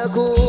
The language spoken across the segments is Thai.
Santiago.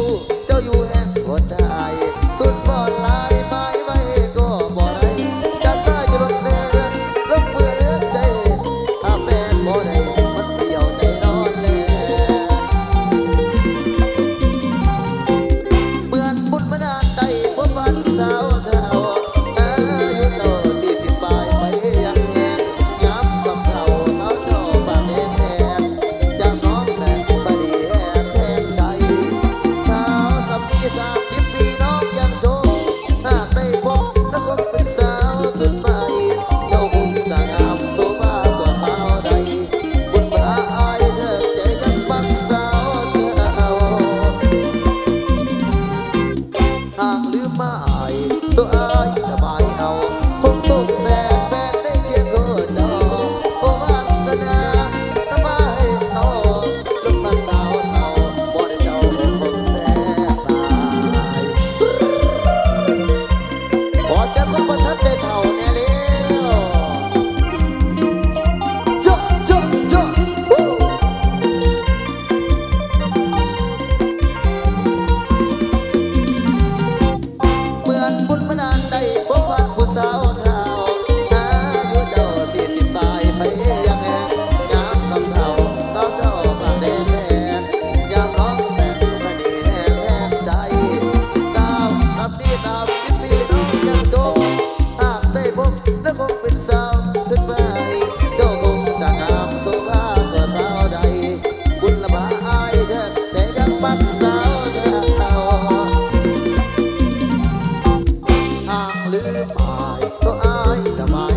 ลืมอายก็อายละมา